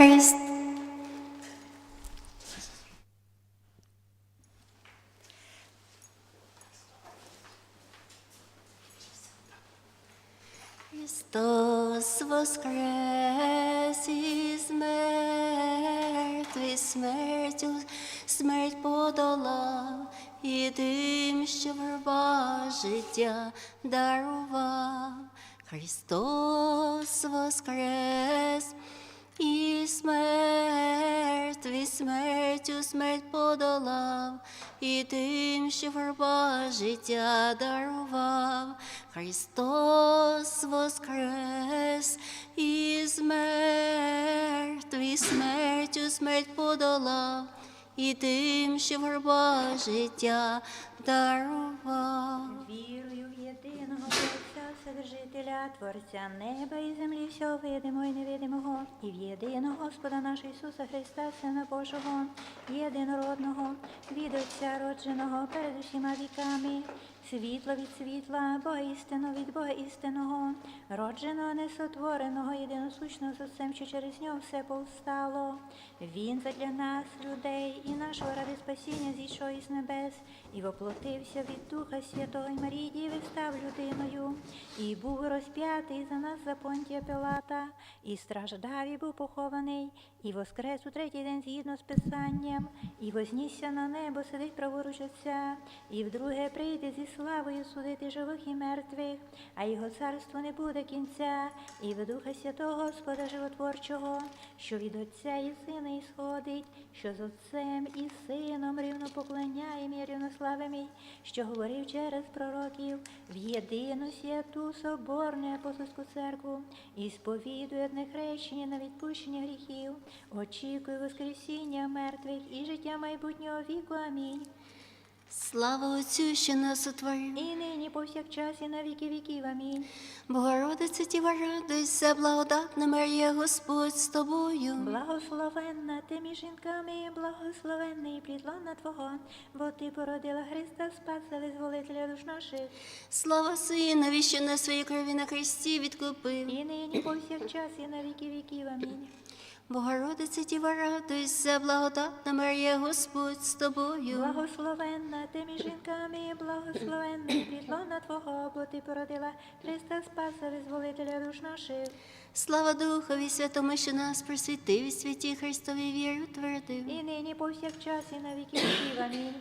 Христ. Христос воскрес із мертвих смертю, смерть подолав, і тим, що верба життя дарував. Христос воскрес і смерть, смертю смерть подолав, і тим, що верба життя дарував. Христос воскрес і смерть, смертю смерть подолав, і тим, що верба життя дарував. Вірую в єдиного Вседержителя, Творця неба і землі, всього видимого і невидимого, і в єдиного Господа нашого Ісуса Христа, Сина Божого, єдинородного, від Отця родженого перед усіма віками, світло від світла, Бога істину від Бога істинного, родженого, несотвореного, єдиносущного з Отцем, що через нього все повстало. Він задля нас, людей, і нашого ради спасіння зійшов із небес, і воплотився від Духа Святого і Марії Діви став людиною, і був розп'ятий за нас за Понтія Пилата, і страждав, і був похований, і воскрес у третій день згідно з Писанням, і вознісся на небо, сидить праворуч Отця, і вдруге прийде зі славою судити живих і мертвих, а його царство не буде кінця, і в Духа Святого Господа Животворчого, що від Отця і Сина ісходить, що з Отцем і Сином рівно поклоняємо і рівнославимо, що говорив через пророків в єдину святу соборну апостольську церкву і сповідує одне хрещення на відпущення гріхів, очікує Воскресіння мертвих і життя майбутнього віку. Амінь. Слава Отцю, що нас утворив. І нині повсякчас і на віки віків. Амінь. Богородице Діва, радуйся, благодатна Марія, Господь з тобою. Благословенна ти між жінками, і благословенний плід лона Твого, бо ти породила Христа Спаса, визволителя душ наших. Слава Синові, що на своїй крові на хресті відкупив. І нині повсякчас і на віки віків. Амінь. Богородице Діва, радуйся, благодатна Марія, Господь з тобою. Благословенна ти між жінками, і благословенний плід лона Твого, бо ти породила Христа Спаса, визволителя душ наших. Слава Духові Святому, що нас просвітив, святі Христові віру твердив. І нині повсякчас і на віки віків. Амінь.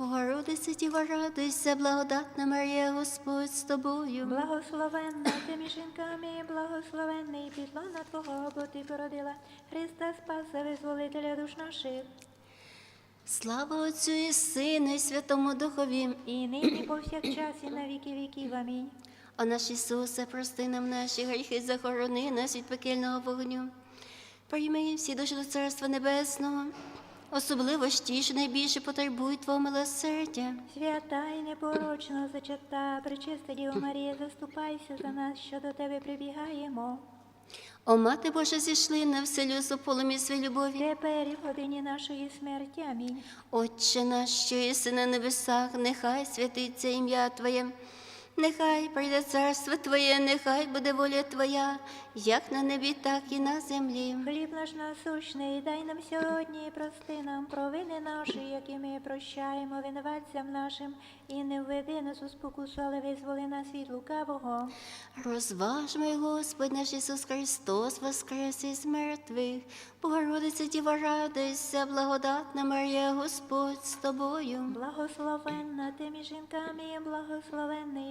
Богородице Діва, радуйся, благодатна Марія, Господь з тобою. Благословенна ти між жінками, і благословенний плід лона Твого, бо ти породила Христа Спаса, визволителя душ наших. Слава Отцю і Сину, і Святому Духові. І нині повсякчас і на віки віків. Амінь. О наш Ісусе, прости нам наші гріхи, захорони нас від пекельного вогню. Прийми всі душі до Царства Небесного, особливо ж ті, що найбільше потребують Твого милосердя. Свята і непорочного зачата, пречиста Діва Марія, заступайся за нас, що до тебе прибігаємо. О, Мати Божа, зійшли на вселю полум'я своєї любові. Тепер і в годині нашої смерті. Амінь. Отче наш, що єси на небесах, нехай святиться ім'я Твоє. Нехай прийде царство Твоє, нехай буде воля Твоя, як на небі, так і на землі. Хліб наш насущний, дай нам сьогодні і прости нам провини наші, які ми прощаємо винуватцям нашим, і не введи нас у спокусу, але визволи нас від лукавого. Розважмо, Господь наш Ісус Христос, воскрес із мертвих. Богородиця Діва, радуйся, благодатна Марія, Господь з тобою. Благословенна ти між жінками, і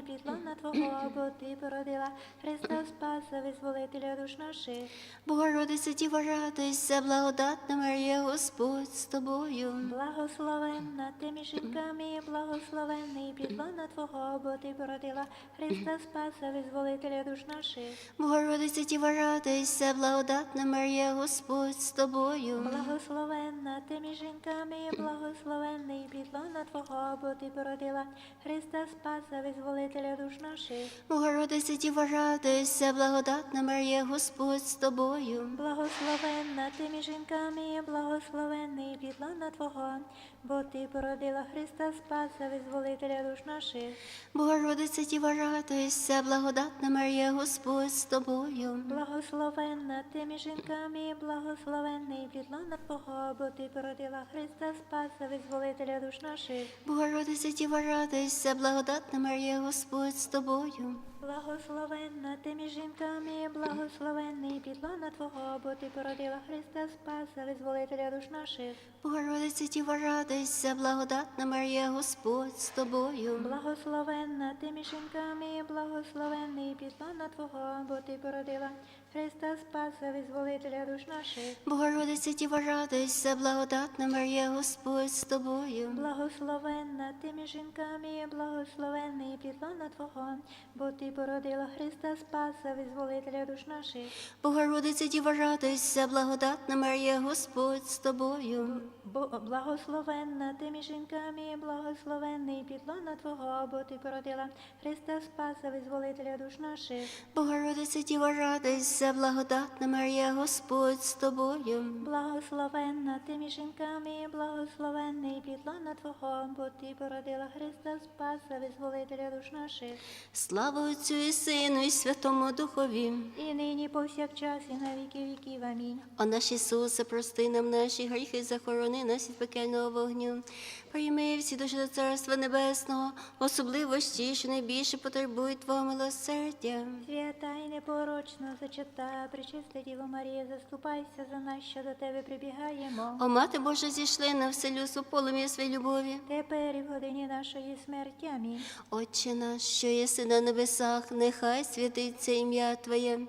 благословенний підлона Твого, бо ти породила Христа Спаса, визволителя душ наших. Богородиця Діва, радуйся, благодатна Марія, Господь з тобою. Благословенна ти між жінками, благословенний підлона Твого, бо ти породила Христа Спаса, визволителя душ наших. Богородиця Діва, радуйся, благодатна Марія, Господь з тобою. Благословенна ти між жінками, благословенний підлона Твого, бо ти породила Христа Спаса, визволителя душ наших. Богородиця Діва, радуйся, благодатна Марія, Господь з тобою. Благословенна ти між жінками, благословенний підлона Твого, бо ти породила Христа Спаса, визволителя душ наших. Богородице Діва, радуйся, благодатна Марія, Господь з тобою. Благословенна ти між жінками, благословенний плітлона Твого, бо ти породила Христа Спаса, визволителя душ наших. Богородице Діва, радуйся, благодатна Марія, Господь з тобою. Благословенна ти між жінками, благословенний плітлона Твого, бо ти породила Христа Спаса, визволителя душ наших. Богородице Діва, радуйся, благодатна Марія, Господь з тобою. Благословенна ти між жінками, благословенний плітлона Твого, бо ти породила Христа Спаса, визволителя душ наших. Богородице Діва, радуйся, благодатна Марія, Господь з тобою. Благословенна ти між жінками, благословенний плітлона Твого, бо ти породила Христа Спаса, визволителя душ наших. Богородице Діва, радуйся, благодатна Марія, Господь з тобою. Благословенна ти між жінками, благословенний плітлона Твого, бо ти породила Христа Спаса, визволителя душ наших. Богородице Діва, радуйся, благодатна Марія, Господь з тобою. Благословенна ти між жінками, благословенний плітлона Твого, бо ти породила Христа Спаса, визволителя душ наших. Слава Отцю і Сину, і Святому Духові. І нині повсякчас, і на віки віків. Амінь. О наш Ісусе, прости нам наші гріхи, захорони нас від пекельного вогню. Прийми всі душі до Царства Небесного, особливо ті, що найбільше потребують Твого милосердя. Свята і непорочно зачата, пречиста Діво Марія, заступайся за нас, що до тебе прибігаємо. О Мати Божа, зійшли на вселюсу полум'я своєї любові. Тепер і в годині нашої смерті. Амінь. Отче наш, що єси на небесах, нехай святиться ім'я Твоє,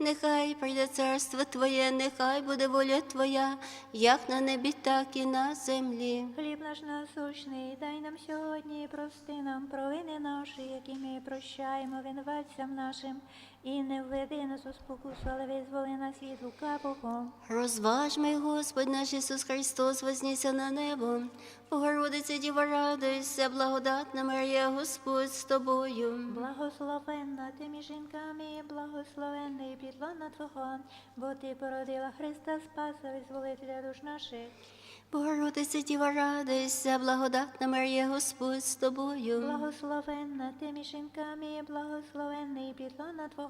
нехай прийде царство Твоє, нехай буде воля Твоя, як на небі, так і на землі. Хліб наш насущний, дай нам сьогодні, прости нам провини наші, які ми прощаємо винуватцям нашим, і не введи нас у спокусу, але визволи нас від лукавого. Розважми, Господь наш Ісус Христос, вознісся на небо. Богородиця Діва, радуйся, благодатна Марія, Господь з тобою. Благословенна ти між жінками, благословенний підлона Твого, бо ти породила Христа Спаса, визволителя душ наших. Богородиця Діва, радуйся, благодатна Марія, Господь з тобою. Благословенна ти між жінками, благословенний підлона Твого,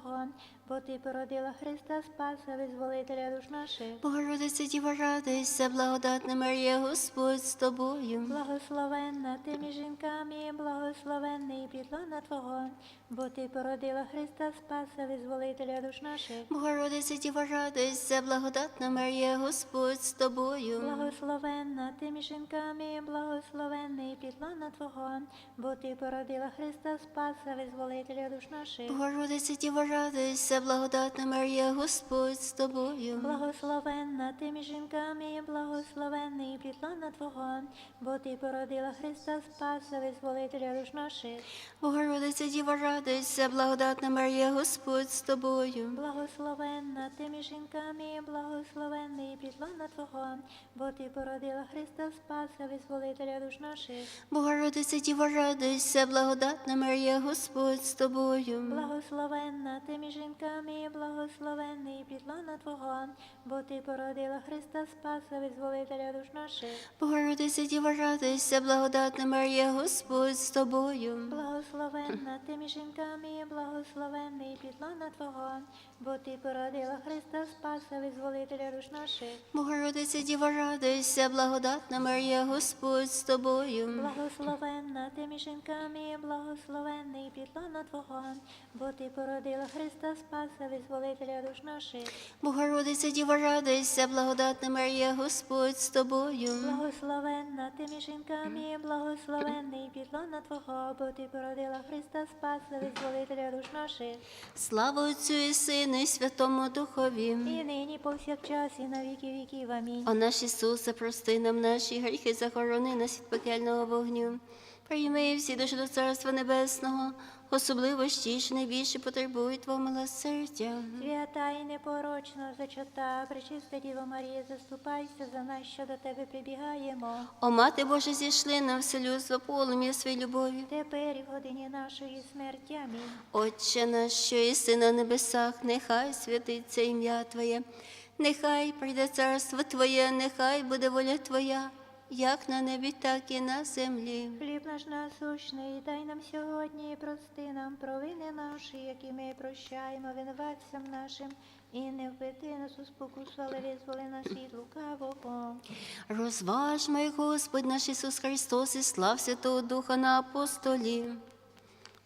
бо ти породила Христа Спаса, визволителя душ наших. Богородиця Діва, радуйся, благодатна Марія, Господь з тобою. Благословенна ти між жінками, благословенний підлона Твого, бо ти породила Христа Спаса, визволителя душ наших. Богородиця Діва, радуйся, благодатна Марія, Господь з тобою. Благословенна ти між жінками, благословенний підлона Твого, бо ти породила Христа Спаса, визволителя душ наших. Богородиця Діва, радуйся, благодатна Марія, Господь з тобою. Благословенна ти між жінками, і благословенний підлона Твого, бо ти породила Христа Спаса, визволителя душ наших. Богородиця Діва, радуйся, благодатна Марія, Господь з тобою. Благословенна ти між жінками, благословенний підлона Твого, бо ти породила Христа Спаса, визволителя душ наших. Богородиця Діва, радуйся, благодатна Марія, Господь з тобою. Благословенна ти між жінками, благословенний підлона Твого, бо ти породила Христа Спаса, визволителя душ наших. Богородиця Діва, радуйся, благодатна Марія, Господь з тобою. Благословенна ти між жінками, і благословенний підлона Твого, бо ти породила Христа Спаса, визволителя душ наших. Богородиця Діва, радуйся, благодатна Марія, Господь з тобою. Благословенна ти між жінками, і благословенний підлона Твого, бо ти породила Христа Спаса, визволителя душ наших. Богородиця Діва, радуйся, благодатна Марія, Господь з тобою. Благословенна ти між жінками, благословенний підлона Твого, бо ти породила Христа Спаса, визволителя душ наших. Слава Отцю і Сину, і Святому Духові. І нині повсякчас, і на віки віків. Амінь. О наш Ісусе, прости нам наші гріхи, захорони нас від пекельного вогню. Прийми всі душі до Царства Небесного, особливо ж ті, що найбільше потребують Твого милосердя. Свята і непорочно зачата, пречиста Діво Марія, заступайся за нас, що до тебе прибігаємо. О Мати Божа, зійшли на вселюство полум'я своєї любові. Тепер і в годині нашої смерті. Амінь. Отче наш, що єси на небесах, нехай святиться ім'я Твоє, нехай прийде царство Твоє, нехай буде воля Твоя, як на небі, так і на землі. Хліб наш насущний, дай нам сьогодні, і прости нам провини наші, які ми прощаємо винуватцям нашим, і не введи нас у спокусу, але визволи нас від лукавого. Розважмо, й Господь наш Ісус Христос, і слав Святого Духа на апостолі.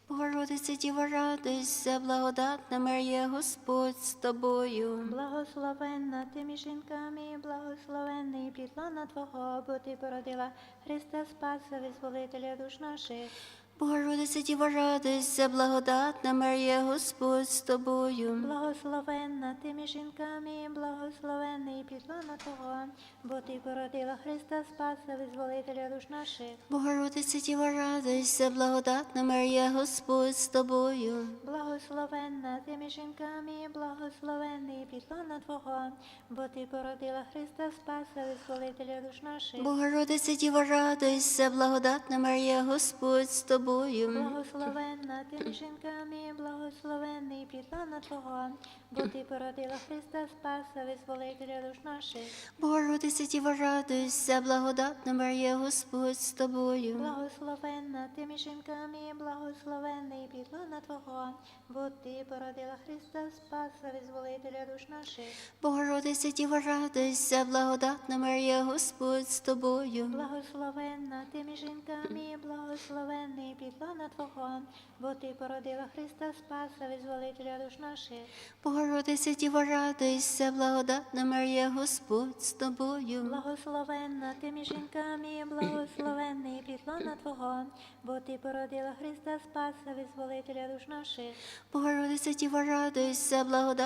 Богородиця Діва, радуйся, благодатна Марія, Господь з тобою. Благословенна ти між жінками, і благословенний плітлана Твого, бо ти породила Христа Спаса, визволителя душ наших. Богородиця Діва, радуйся, благодатна Марія, Господь з тобою. Благословенна ти між жінками, благословенний плітлана Твого, бо ти породила Христа Спаса, визволителя душ наших. Богородиця Діва, радуйся, благодатна Марія, Господь з тобою. Благословенна ти між жінками, благословенний плітлана Твого, бо ти породила Христа Спаса, визволителя душ наших. Богородиця Діва, радуйся, благодатна Марія, Господь з тобою. Благословенна ти між жінками, благословенний плітлана Твого, бо ти породила Христа Спаса, визволителя душ наших. Богородиця Діва, радуйся, благодатна Марія, Господь з тобою. Благословенна ти між жінками, благословенний плітлана Твого, бо ти породила Христа Спаса, визволителя душ наших. Богородиця Діва, радуйся, благодатна Марія, Господь з тобою. Благословенна ти між жінками, і благословенний Твого, бо ти породила Христа Спаса, визволителя душ наших. Богородиця Діва, радуйся, благодатна Марія, Господь з тобою. Благословенна ти між жінками, і благословенний плітлана Твого, бо ти породила Христа Спаса, визволителя душ наших. Богородиця Діва, радуйся, благодатна